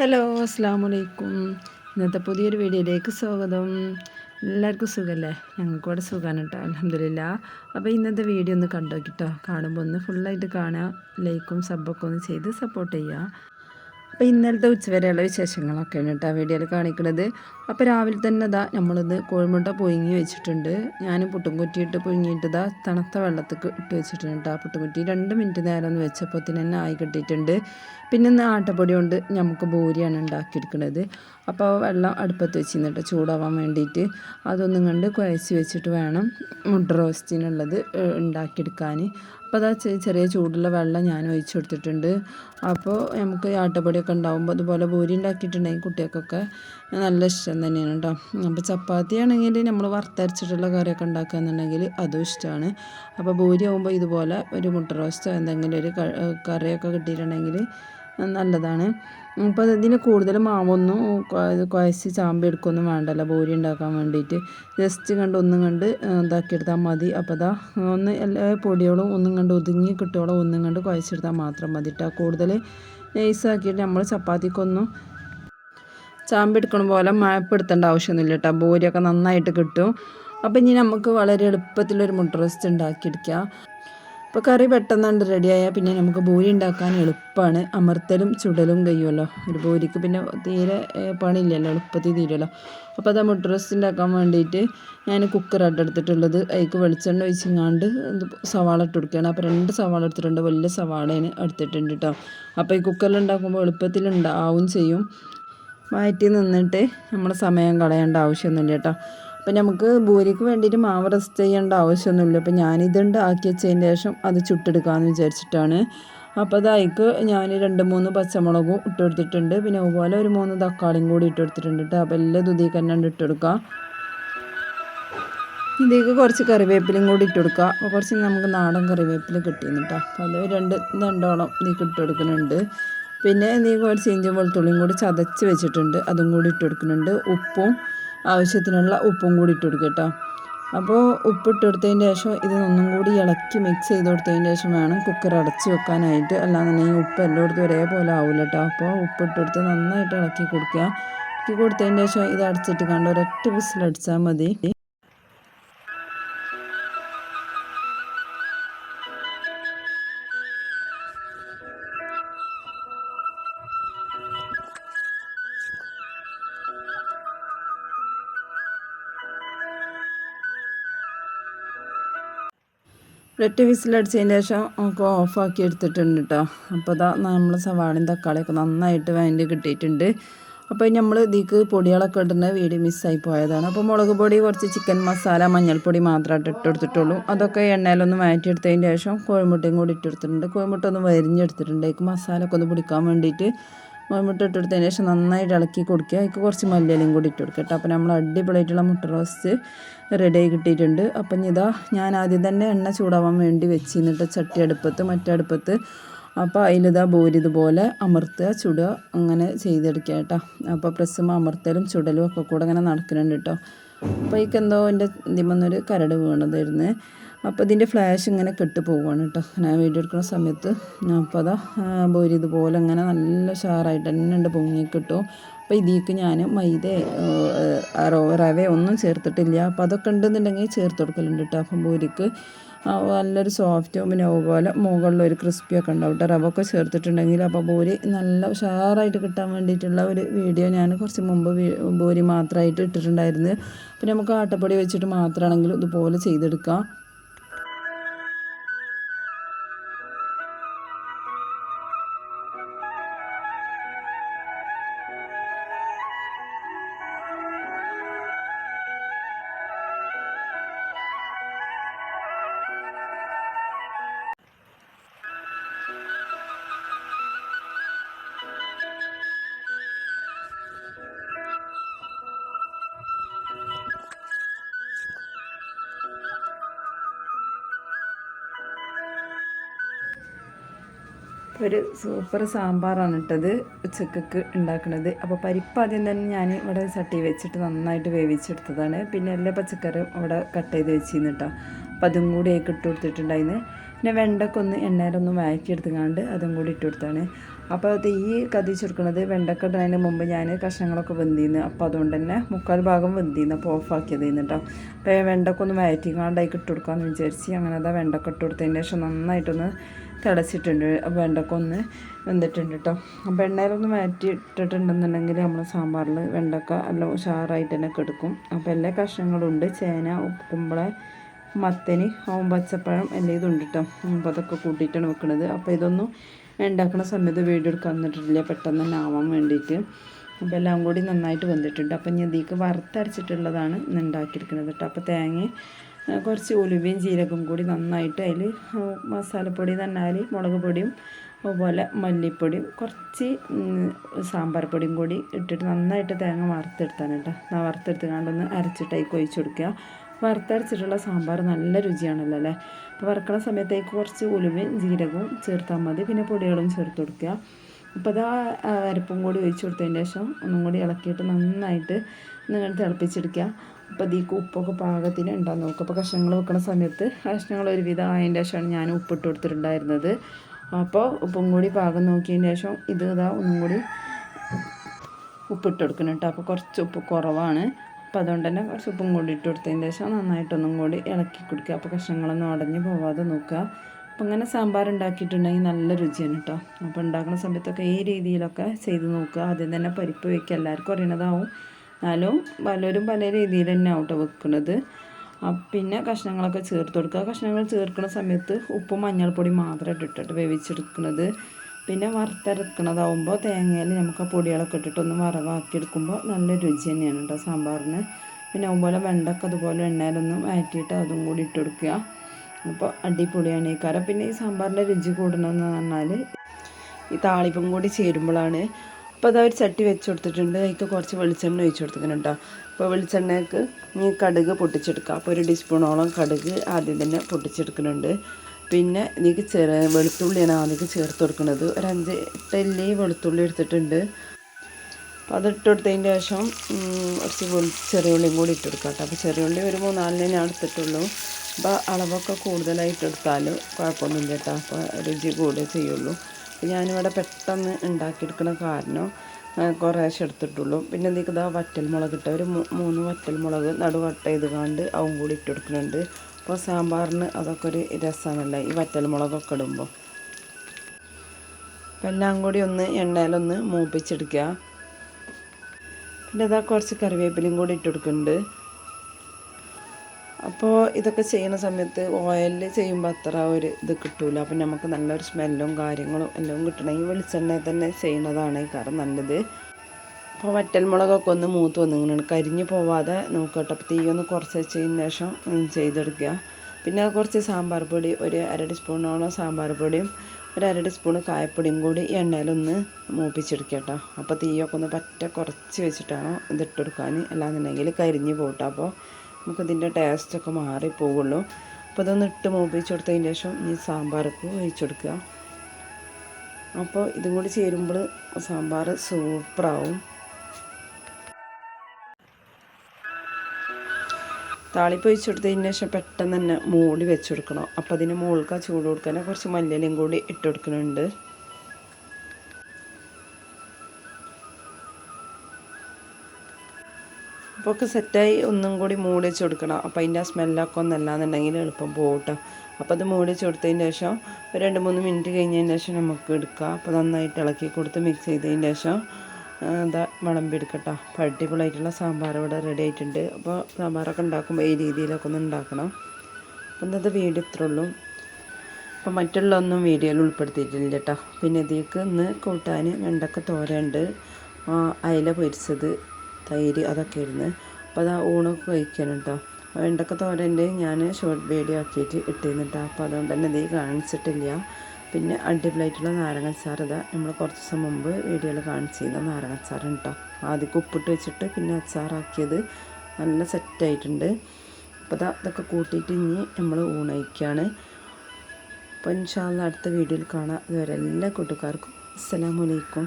Hello അസ്സാം വലൈക്കും ഇന്നത്തെ പുതിയൊരു വീഡിയോയിലേക്ക് സ്വാഗതം. എല്ലാവർക്കും സുഖമല്ലേ ഞങ്ങൾക്ക് ഇവിടെ സുഖമാണ് കേട്ടോ അലഹമില്ല അപ്പോൾ ഇന്നത്തെ വീഡിയോ ഒന്ന് കണ്ടോ കേട്ടോ കാണുമ്പോൾ ഒന്ന് ഫുള്ളായിട്ട് കാണുക ലൈക്കും സബ്ബൊക്കെ ഒന്ന് ചെയ്ത് സപ്പോർട്ട് ചെയ്യുക. അപ്പോൾ ഇന്നലത്തെ ഉച്ചവരെയുള്ള വിശേഷങ്ങളൊക്കെയാണ് കേട്ടോ വീഡിയോയിൽ കാണിക്കുന്നത് അപ്പോൾ രാവിലെ തന്നെ ഇതാ നമ്മളിത് കോഴിമുട്ട പുഴുങ്ങി വെച്ചിട്ടുണ്ട്. ഞാൻ പുട്ടും കുറ്റിയിട്ട് പുഴുങ്ങിയിട്ട് ഇതാ തണുത്ത വെള്ളത്തിൽ ഇട്ട് വെച്ചിട്ടുണ്ട് കേട്ടോ. പുട്ടുംകുറ്റി രണ്ട് മിനിറ്റ് നേരം ഒന്ന് വെച്ചപ്പോൾ തന്നെ ആയി കിട്ടിയിട്ടുണ്ട്. പിന്നെ ഇന്ന് ആട്ടപ്പൊടി കൊണ്ട് നമുക്ക് ബൂരിയാണ് ഉണ്ടാക്കിയെടുക്കുന്നത് അപ്പോൾ വെള്ളം അടുപ്പത്ത് വെച്ചിരുന്നിട്ട് ചൂടാവാൻ വേണ്ടിയിട്ട് അതൊന്നും കണ്ട് കുഴച്ച് വെച്ചിട്ട് വേണം മുട്ട റോസ്റ്റിനുള്ളത് ഉണ്ടാക്കിയെടുക്കാൻ. അപ്പോൾ അതാ ചെറിയ ചൂടുള്ള വെള്ളം ഞാൻ ഒഴിച്ചു കൊടുത്തിട്ടുണ്ട് അപ്പോൾ നമുക്ക് ആട്ടപ്പൊടിയൊക്കെ ഉണ്ടാകുമ്പോൾ അതുപോലെ ബൂരി ഉണ്ടാക്കിയിട്ടുണ്ടെങ്കിൽ കുട്ടികൾക്കൊക്കെ നല്ല ഇഷ്ടം തന്നെയാണ് കേട്ടോ അപ്പോൾ ചപ്പാത്തി ആണെങ്കിൽ നമ്മൾ വറുത്തരച്ചിട്ടുള്ള കറിയൊക്കെ ഉണ്ടാക്കുകയെന്നുണ്ടെങ്കിൽ അതും ഇഷ്ടമാണ്. അപ്പോൾ ബൂരി ആകുമ്പോൾ ഇതുപോലെ ഒരു മുട്ട റോസ്റ്റോ എന്തെങ്കിലും ഒരു കറിയൊക്കെ കിട്ടിയിട്ടുണ്ടെങ്കിൽ നല്ലതാണ്. അപ്പോൾ ഇതിന് കൂടുതൽ മാവൊന്നും കുഴച്ച് ചാമ്പി എടുക്കൊന്നും വേണ്ടല്ലോ. ബോരി ഉണ്ടാക്കാൻ വേണ്ടിയിട്ട് ജസ്റ്റ് കണ്ട് ഒന്നും കണ്ട് ഇതാക്കിയെടുത്താൽ മതി. അപ്പോൾ അതാ ഒന്ന് എല്ലാ പൊടിയോളം ഒന്നും കണ്ട് ഒതുങ്ങി കിട്ടിയോളം ഒന്നും കണ്ട് കുഴച്ചെടുത്താൽ മാത്രം മതി കേട്ടോ കൂടുതൽ നൈസാക്കിയിട്ട് നമ്മൾ ചപ്പാത്തിക്കൊന്നും ചാമ്പി എടുക്കണ പോലെ മഴപ്പെടുത്തേണ്ട ആവശ്യമൊന്നുമില്ല കേട്ടോ ബോരിയൊക്കെ നന്നായിട്ട് കിട്ടും. അപ്പോൾ ഇനി നമുക്ക് വളരെ എളുപ്പത്തിലൊരു മുട്ട റോസ്റ്റ് ഉണ്ടാക്കിയെടുക്കാം. അപ്പോൾ കറി പെട്ടെന്നാണ്ട് റെഡിയായാൽ പിന്നെ നമുക്ക് ബോരി ഉണ്ടാക്കാൻ എളുപ്പമാണ് അമർത്തലും ചുടലും കഴിയുമല്ലോ. ഒരു ബോരിക്ക് പിന്നെ തീരെ പണിയില്ലല്ലോ എളുപ്പത്തിൽ തീരുമല്ലോ. അപ്പോൾ അത് മുട്ട റോസ്റ്റ് ഉണ്ടാക്കാൻ വേണ്ടിയിട്ട് ഞാൻ കുക്കർ എടുത്തിട്ടുള്ളത്. അതിക്ക് വെളിച്ചെണ്ണ ഒഴിച്ചിങ്ങാണ്ട് സവാള ഇട്ട് കൊടുക്കുകയാണ്. അപ്പോൾ രണ്ട് സവാള എടുത്തിട്ടുണ്ട്. വലിയ സവാളേന് എടുത്തിട്ടുണ്ട് കേട്ടോ അപ്പോൾ ഈ കുക്കറിൽ ഉണ്ടാക്കുമ്പോൾ എളുപ്പത്തിൽ ഉണ്ടാവും ചെയ്യും. മാറ്റി നിന്നിട്ട് നമ്മൾ സമയം കളയേണ്ട ആവശ്യമൊന്നുമില്ല കേട്ടോ അപ്പം നമുക്ക് ഭൂരിക്ക് വേണ്ടിയിട്ട് മാവ് റെസ്റ്റ് ചെയ്യേണ്ട ആവശ്യമൊന്നുമില്ല. അപ്പം ഞാനിതുണ്ട് ആക്കി വെച്ചതിന് ശേഷം അത് ചുട്ടെടുക്കാമെന്ന് വിചാരിച്ചിട്ടാണ്. അപ്പോൾ അതായിക്ക് ഞാൻ രണ്ട് മൂന്ന് പച്ചമുളകും ഇട്ട് കൊടുത്തിട്ടുണ്ട് പിന്നെ അതുപോലെ ഒരു മൂന്ന് തക്കാളിയും കൂടി ഇട്ടെടുത്തിട്ടുണ്ട് കേട്ടോ അപ്പോൾ എല്ലാം ദുതിക്ക് തന്നെ ഇട്ട് കൊടുക്കാം ഇതിലേക്ക് കുറച്ച് കറിവേപ്പിലയും കൂടി ഇട്ട് കൊടുക്കുക അപ്പോൾ കുറച്ച് നമുക്ക് നാടൻ കറിവേപ്പില കിട്ടിയിരുന്നു കേട്ടോ അപ്പോൾ അത് രണ്ട് രണ്ടോളം ഇതിലേക്ക് ഇട്ട് കൊടുക്കുന്നുണ്ട് പിന്നെ നീ കുറച്ച് ഇഞ്ചും വെളുത്തുള്ളിയും കൂടി ചതച്ച് വെച്ചിട്ടുണ്ട്. അതും കൂടി ഇട്ട് കൊടുക്കുന്നുണ്ട് ഉപ്പും ആവശ്യത്തിനുള്ള ഉപ്പും കൂടി ഇട്ട് കൊടുക്കുക കേട്ടോ. അപ്പോൾ ഉപ്പിട്ട് കൊടുത്തതിന് ശേഷം ഇത് ഒന്നും കൂടി ഇളക്കി മിക്സ് ചെയ്ത് കൊടുത്തതിന് ശേഷം വേണം കുക്കർ അടച്ച് വെക്കാനായിട്ട്. അല്ലാന്നുണ്ടെങ്കിൽ ഉപ്പ് എല്ലായിടത്തും ഒരേപോലെ ആവില്ല കേട്ടോ. അപ്പോൾ ഉപ്പിട്ട് കൊടുത്ത് നന്നായിട്ട് ഇളക്കി കൊടുക്കുക. ഇളക്കി കൊടുത്തതിന് ശേഷം ഇത് അടച്ചിട്ട് കണ്ട് ഒരൊറ്റ വിസിലടിച്ചാൽ മതി. ഒരൊറ്റ വിസിലടിച്ചതിന് ശേഷം നമുക്ക് ഓഫാക്കി എടുത്തിട്ടുണ്ട് കേട്ടോ അപ്പോൾ അതാ നമ്മൾ സവാളയും തക്കാളിയൊക്കെ നന്നായിട്ട് വേണ്ടി കിട്ടിയിട്ടുണ്ട്. അപ്പോൾ നമ്മൾ ഇതിക്ക് പൊടികളൊക്കെ ഇടുന്ന വീഡിയോ മിസ്സായി പോയതാണ്. അപ്പോൾ മുളക് പൊടി കുറച്ച് ചിക്കൻ മസാല മഞ്ഞൾപ്പൊടി മാത്രമായിട്ട് ഇട്ടെടുത്തിട്ടുള്ളൂ അതൊക്കെ എണ്ണയിലൊന്ന് മാറ്റിയെടുത്തതിന് ശേഷം കോഴിമുട്ടയും കൂടി ഇട്ടെടുത്തിട്ടുണ്ട് കോഴിമുട്ട ഒന്ന് വരിഞ്ഞെടുത്തിട്ടുണ്ട്. അതിക്ക് മസാല ഒക്കെ ഒന്ന് പിടിക്കാൻ വേണ്ടിയിട്ട് കോഴിമുട്ട ഇട്ടെടുത്തതിന് ശേഷം നന്നായിട്ട് ഇളക്കി കൊടുക്കുക. അതിക്ക് കുറച്ച് മല്ലിയിലും കൂടി ഇട്ട് കൊടുക്കുക കേട്ടോ. അപ്പോൾ നമ്മൾ അടിപൊളിയായിട്ടുള്ള മുട്ട റോസ്റ്റ് റെഡി കിട്ടിയിട്ടുണ്ട്. അപ്പം ഇതാ ഞാൻ ആദ്യം തന്നെ എണ്ണ ചൂടാവാൻ വേണ്ടി വെച്ചിരുന്നിട്ട് ചട്ടി അടുപ്പത്ത് മറ്റേ അടുപ്പത്ത്. അപ്പോൾ അതിലിതാ ബോരി ഇതുപോലെ അമർത്തുക ചുടുക അങ്ങനെ ചെയ്തെടുക്കുക കേട്ടോ. അപ്പോൾ പ്രസ്സും അമർത്തലും ചുടലും ഒക്കെ കൂടെ അങ്ങനെ നടക്കുന്നുണ്ട് കേട്ടോ. അപ്പോൾ എന്തോ എന്റെ ഇതിമെന്നൊരു കരട് വീണതായിരുന്നു. അപ്പോൾ ഇതിന്റെ ഫ്ലാഷ് ഇങ്ങനെ കെട്ട് പോവുകയാണ് കേട്ടോ ഞാൻ വീഡിയോ എടുക്കുന്ന സമയത്ത് അപ്പോൾ അതാ ബോരി ഇതുപോലെ ഇങ്ങനെ നല്ല ഷാറായിട്ട് തന്നെ ഉണ്ട് പൊങ്ങി കിട്ടും അപ്പോൾ ഇതിലേക്ക് ഞാൻ മൈദ റവ ഒന്നും ചേർത്തിട്ടില്ല. അപ്പോൾ അതൊക്കെ ഉണ്ടെന്നുണ്ടെങ്കിൽ ചേർത്ത് കൊടുക്കലുണ്ട് കേട്ടോ അപ്പം ബോരിക്ക് നല്ലൊരു സോഫ്റ്റും പിന്നെ അതുപോലെ മുകളിൽ ഒരു ക്രിസ്പിയൊക്കെ ഉണ്ടാവും കേട്ടോ റവ ഒക്കെ ചേർത്തിട്ടുണ്ടെങ്കിൽ അപ്പോൾ ബോരി നല്ല ഉഷാറായിട്ട് കിട്ടാൻ വേണ്ടിയിട്ടുള്ള ഒരു വീഡിയോ ഞാൻ കുറച്ച് മുമ്പ് ബോരി മാത്രമായിട്ട് ഇട്ടിട്ടുണ്ടായിരുന്നു. പിന്നെ നമുക്ക് ആട്ടപ്പൊടി വെച്ചിട്ട് മാത്രമാണെങ്കിലും ഇതുപോലെ ചെയ്തെടുക്കാം. ഒരു സൂപ്പർ സാമ്പാറാണ് ഇട്ടത് ഉച്ചക്കൊക്കെ ഉണ്ടാക്കുന്നത് അപ്പോൾ പരിപ്പ് ആദ്യം തന്നെ ഞാൻ ഇവിടെ ചട്ടി വെച്ചിട്ട് നന്നായിട്ട് വേവിച്ചെടുത്തതാണ്. പിന്നെ എല്ലാ പച്ചക്കറിയും അവിടെ കട്ട് ചെയ്ത് വെച്ചിരുന്നു കേട്ടോ. അപ്പം അതും കൂടി ആയി ഇട്ട് കൊടുത്തിട്ടുണ്ടായിരുന്നു. പിന്നെ വെണ്ടക്ക ഒന്ന് എണ്ണയിലൊന്ന് വഴക്കിയെടുത്തുകൊണ്ട് അതും കൂടി ഇട്ട് കൊടുത്താണ്. അപ്പോൾ തീ കത്തിച്ചെടുക്കുന്നത് വെണ്ടക്ക ഇടുന്നതിന് മുമ്പ് ഞാൻ കഷ്ണങ്ങളൊക്കെ വെന്തിന്ന് അപ്പോൾ അതുകൊണ്ട് തന്നെ മുക്കാൽ ഭാഗം വെന്തിന്ന് അപ്പോൾ ഓഫാക്കിയത് കേട്ടോ. അപ്പോൾ വെണ്ടക്ക ഒന്ന് വയറ്റിക്കാണ്ടായി ഇട്ട് കൊടുക്കാമെന്ന് വിചാരിച്ച് അങ്ങനെ അതാ വെണ്ടക്ക ഇട്ട് കൊടുത്തതിന് ശേഷം നന്നായിട്ടൊന്ന് തിളച്ചിട്ടുണ്ട്. വെണ്ടക്ക ഒന്ന് വെന്തിട്ടുണ്ട് കേട്ടോ അപ്പോൾ എണ്ണയിലൊന്ന് മാറ്റി ഇട്ടിട്ടുണ്ടെന്നുണ്ടെങ്കിൽ നമ്മൾ സാമ്പാറിൽ വെണ്ടക്ക എല്ലാം ഉഷാറായിട്ട് തന്നെ കെടുക്കും അപ്പോൾ എല്ലാ കഷ്ണങ്ങളുണ്ട്. ചേന കുമ്പള മത്തനി ഓം പച്ചപ്പഴം എല്ലാം ഇതുണ്ട് കേട്ടോ അപ്പോൾ അതൊക്കെ കൂട്ടിയിട്ടാണ് വെക്കുന്നത് അപ്പോൾ ഇതൊന്നും ഉണ്ടാക്കുന്ന സമയത്ത് വീഡിയോ എടുക്കാൻ തന്നിട്ടില്ല പെട്ടെന്ന് തന്നെ ആവാൻ വേണ്ടിയിട്ട്. അപ്പോൾ എല്ലാം കൂടി നന്നായിട്ട് വന്നിട്ടുണ്ട് അപ്പം ഞാൻ ഇതിലേക്ക് വറുത്തരച്ചിട്ടുള്ളതാണ് ഉണ്ടാക്കിയിരിക്കുന്നത് കേട്ടോ അപ്പോൾ തേങ്ങ കുറച്ച് ഉലുവയും ജീരകവും കൂടി നന്നായിട്ട് അതിൽ മസാലപ്പൊടി തന്നാൽ മുളക് പൊടിയും അതുപോലെ മല്ലിപ്പൊടിയും കുറച്ച് സാമ്പാർ പൊടിയും കൂടി ഇട്ടിട്ട് നന്നായിട്ട് തേങ്ങ വറുത്തെടുത്താണ് കേട്ടോ. വറുത്തെടുത്ത് കണ്ടൊന്ന് അരച്ചിട്ട് അതിൽ ഒഴിച്ച് കൊടുക്കുക. വറുത്തരച്ചിട്ടുള്ള സാമ്പാർ നല്ല രുചിയാണല്ലോ അല്ലേ? അപ്പോൾ വറുക്കണ സമയത്തേക്ക് കുറച്ച് ഉലുവയും ജീരകവും ചേർത്താൽ മതി. പിന്നെ പൊടികളും ചേർത്ത് കൊടുക്കുക. അപ്പോൾ അത് അരപ്പും കൂടി ഒഴിച്ചു കൊടുത്തതിന് ശേഷം ഒന്നും കൂടി ഇളക്കിയിട്ട് നന്നായിട്ട് നിങ്ങൾ തിളപ്പിച്ചെടുക്കുക. അപ്പോൾ ഇതിക്ക് ഉപ്പൊക്കെ പാകത്തിന് ഉണ്ടാകും നോക്കുക അപ്പോൾ കഷ്ണങ്ങൾ വെക്കുന്ന സമയത്ത് കഷ്ണങ്ങൾ ഒരുവിധം ആയതിന്റെ ശേഷമാണ് ഞാൻ ഉപ്പിട്ട് കൊടുത്തിട്ടുണ്ടായിരുന്നത്. അപ്പോൾ ഉപ്പും കൂടി പാകം നോക്കിയതിന് ശേഷം ഇത് ഇതാ ഒന്നും കൂടി ഉപ്പിട്ട് കൊടുക്കണം കേട്ടോ. അപ്പോൾ കുറച്ച് ഉപ്പ് കുറവാണ്. അപ്പോൾ അതുകൊണ്ട് തന്നെ കുറച്ച് ഉപ്പും കൂടി ഇട്ട് കൊടുത്തതിന് ശേഷം നന്നായിട്ടൊന്നും കൂടി ഇളക്കി കൊടുക്കുക. അപ്പോൾ കഷ്ണങ്ങളൊന്നും ഉടഞ്ഞ് പോവാതെ നോക്കുക. അപ്പോൾ ഇങ്ങനെ സാമ്പാർ ഉണ്ടാക്കിയിട്ടുണ്ടെങ്കിൽ നല്ല രുചിയാണ് കേട്ടോ. അപ്പോൾ ഉണ്ടാക്കുന്ന സമയത്തൊക്കെ ഈ രീതിയിലൊക്കെ ചെയ്ത് നോക്കുക. ആദ്യം തന്നെ പരിപ്പ് വയ്ക്കുക എല്ലാവർക്കും അറിയണതാവും. എന്നാലും പലരും പല രീതിയിൽ തന്നെ ആവട്ടെ വെക്കുന്നത് പിന്നെ കഷ്ണങ്ങളൊക്കെ ചേർത്ത് കൊടുക്കുക കഷ്ണങ്ങൾ ചേർക്കുന്ന സമയത്ത് ഉപ്പും മഞ്ഞൾപ്പൊടി മാത്രം ഇട്ടിട്ട് വേവിച്ചെടുക്കുന്നത് പിന്നെ വറുത്തരക്കണതാവുമ്പോൾ തേങ്ങയിൽ നമുക്ക് പൊടികളൊക്കെ ഇട്ടിട്ടൊന്ന് വറവാക്കി എടുക്കുമ്പോൾ നല്ല രുചി തന്നെയാണ് കേട്ടോ സാമ്പാറിന്. പിന്നെ അതുപോലെ വെണ്ടക്ക അതുപോലെ എണ്ണയിലൊന്ന് വഴറ്റിയിട്ട് അതും കൂടി ഇട്ട് കൊടുക്കുക അപ്പോൾ അടിപൊളിയാണ് ഈ കരം പിന്നെ ഈ സാമ്പാറിന്റെ രുചി കൂടണമെന്ന് പറഞ്ഞാൽ ഈ താളിപ്പും കൂടി ചേരുമ്പോഴാണ് അപ്പോൾ അവർ ചട്ടി വെച്ച് കൊടുത്തിട്ടുണ്ട്. അതിലേക്ക് കുറച്ച് വെളിച്ചെണ്ണ ഒഴിച്ച് കൊടുത്തിട്ടുണ്ട് കേട്ടോ. അപ്പോൾ വെളിച്ചെണ്ണയ്ക്ക് ഈ കടുക് പൊട്ടിച്ചെടുക്കുക അപ്പോൾ ഒരു ടീസ്പൂണോളം കടുക് ആദ്യം തന്നെ പൊട്ടിച്ചെടുക്കുന്നുണ്ട്. പിന്നെ ഇതിലേക്ക് ചെറു വെളുത്തുള്ളിയാണ് ആദ്യം ചേർത്ത് കൊടുക്കുന്നത്. ഒരു അഞ്ച് എട്ടല്ലി വെളുത്തുള്ളി എടുത്തിട്ടുണ്ട്. അപ്പോൾ അത് ഇട്ട് കൊടുത്തതിന് ശേഷം കുറച്ച് ചെറിയ ഉള്ളിയും കൂടി ഇട്ട് കൊടുക്കാം കേട്ടോ. അപ്പോൾ ചെറിയ ഉള്ളി ഒരു മൂന്നാലിനെ ഞാൻ എടുത്തിട്ടുള്ളൂ. അപ്പോൾ അളവൊക്കെ കൂടുതലായിട്ട് എടുത്താൽ കുഴപ്പമൊന്നുമില്ല കേട്ടോ. അപ്പോൾ രുചി കൂടുതൽ ചെയ്യുള്ളൂ. ഞാനിവിടെ പെട്ടെന്ന് ഉണ്ടാക്കിയെടുക്കുന്ന കാരണം കുറേശ്ശെ എടുത്തിട്ടുള്ളൂ. പിന്നെ എന്തൊക്കെ ഇതാ വറ്റൽ മുളക് ഇട്ട ഒരു മൂന്ന് വറ്റൽ മുളക് നടുവട്ട ചെയ്ത് കണ്ട് അവൻ കൂടി ഇട്ട് കൊടുക്കുന്നുണ്ട്. അപ്പോൾ സാമ്പാറിന് അതൊക്കെ ഒരു രസമാണല്ലേ ഈ വറ്റൽ മുളകൊക്കെ ഇടുമ്പോൾ. അപ്പം എല്ലാം കൂടി ഒന്ന് എണ്ണയിലൊന്ന് മൂപ്പിച്ചെടുക്കുക. പിന്നെ ഇതാ കുറച്ച് കറിവേപ്പിലയും കൂടി ഇട്ട് കൊടുക്കുന്നുണ്ട്. അപ്പോൾ ഇതൊക്കെ ചെയ്യുന്ന സമയത്ത് ഓയിലിൽ ചെയ്യുമ്പോൾ അത്ര ഒരു ഇത് കിട്ടൂല. അപ്പോൾ നമുക്ക് നല്ലൊരു സ്മെല്ലും കാര്യങ്ങളും എല്ലാം കിട്ടണമെങ്കിൽ വെളിച്ചെണ്ണയിൽ തന്നെ ചെയ്യുന്നതാണ് കാരണം നല്ലത്. അപ്പോൾ വറ്റൽമുളകൊക്കെ ഒന്ന് മൂത്ത് വന്നിങ്ങനെ കരിഞ്ഞു പോവാതെ നോക്കട്ടെ അപ്പോൾ ഒന്ന് കുറച്ച് വെച്ചതിന് ശേഷം ചെയ്തെടുക്കുക. പിന്നെ കുറച്ച് സാമ്പാർ പൊടി ഒരു അര ടീസ്പൂണോളം സാമ്പാർ പൊടിയും ഒരു അര ടീസ്പൂൺ കായപ്പൊടിയും കൂടി എണ്ണയിലൊന്ന് മൂപ്പിച്ചെടുക്കുക കേട്ടോ. അപ്പോൾ തീയൊക്കെ ഒന്ന് പറ്റ കുറച്ച് വെച്ചിട്ടാണോ ഇതിട്ടെടുക്കാൻ അല്ലാന്നുണ്ടെങ്കിൽ കരിഞ്ഞു പോട്ടോ അപ്പോൾ നമുക്കതിന്റെ ടേസ്റ്റൊക്കെ മാറിപ്പോവുള്ളൂ. അപ്പോൾ ഇതൊന്ന് ഇട്ട് മൂപ്പിച്ച് കൊടുത്തതിന് ശേഷം ഈ സാമ്പാർക്ക് ഒഴിച്ചെടുക്കുക അപ്പോൾ ഇതും കൂടി ചേരുമ്പോൾ സാമ്പാർ സൂപ്പറാവും താളിപ്പ് ഒഴിച്ച് കൊടുത്തതിന് ശേഷം പെട്ടെന്ന് തന്നെ മൂടി വെച്ച് കൊടുക്കണം. അപ്പോൾ അതിന് മുകൾക്ക് ചൂട് കൊടുക്കാൻ കുറച്ച് മല്ലിയിലും കൂടി ഇട്ട് കൊടുക്കുന്നുണ്ട്. അപ്പോൾ ഒക്കെ സെറ്റായി ഒന്നും കൂടി മൂടി വെച്ച് കൊടുക്കണം. അപ്പോൾ അതിന്റെ ആ സ്മെല്ലൊക്കെ ഒന്നല്ലാന്നുണ്ടെങ്കിൽ എളുപ്പം പോകട്ടോ അപ്പോൾ അത് മൂടി വെച്ച് കൊടുത്തതിന് ശേഷം ഒരു രണ്ട് മൂന്ന് മിനിറ്റ് കഴിഞ്ഞതിന് ശേഷം നമുക്ക് എടുക്കാം. അപ്പോൾ നന്നായിട്ട് ഇളക്കി കൊടുത്ത് മിക്സ് ചെയ്തതിന് ശേഷം എന്താ വിളമ്പി എടുക്കട്ടെ. അപ്പോൾ അടിപൊളിയായിട്ടുള്ള സാമ്പാർ ഇവിടെ റെഡി ആയിട്ടുണ്ട്. അപ്പോൾ സാമ്പാറൊക്കെ ഉണ്ടാക്കുമ്പോൾ ഈ രീതിയിലൊക്കെ ഒന്ന് ഉണ്ടാക്കണം. അപ്പോൾ ഇന്നത്തെ വീഡിയോ ഇത്രേ ഉള്ളൂ. അപ്പോൾ മറ്റുള്ള ഒന്നും വീഡിയോയിൽ ഉൾപ്പെടുത്തിയിട്ടില്ല കേട്ടോ പിന്നെ ഇതിലേക്ക് ഇന്ന് കൂട്ടാൻ വെണ്ടക്ക തോരയുണ്ട്. അയില പൊരിച്ചത്. തൈര് അതൊക്കെ ഇരുന്ന് അപ്പോൾ അത് ഊണൊക്കെ കഴിക്കണം കേട്ടോ വെണ്ടക്ക തോരന്റെ ഞാൻ ഷോർട്ട് വീഡിയോ ആക്കിയിട്ട് ഇട്ടിരുന്നു കേട്ടോ അപ്പോൾ അതുകൊണ്ട് തന്നെ ഇത് കാണിച്ചിട്ടില്ല. പിന്നെ അടിപൊളിയായിട്ടുള്ള നാരങ്ങ ഇതാ നമ്മൾ കുറച്ച് ദിവസം മുമ്പ് വീഡിയോയിൽ കാണിച്ചിരുന്ന നാരങ്ങച്ചാറും കേട്ടോ ആദ്യം ഉപ്പിട്ട് വെച്ചിട്ട് പിന്നെ അച്ചാറാക്കിയത് നല്ല സെറ്റായിട്ടുണ്ട് അപ്പോൾ ഇതാ ഇതൊക്കെ കൂട്ടിയിട്ട് ഇനി നമ്മൾ ഊണയിക്കുകയാണ് അപ്പോൾ ഇൻഷാല്ല അടുത്ത വീഡിയോയിൽ കാണാം. ഇതുവരെ എല്ലാ കൂട്ടുകാർക്കും അസ്സലാമലൈക്കും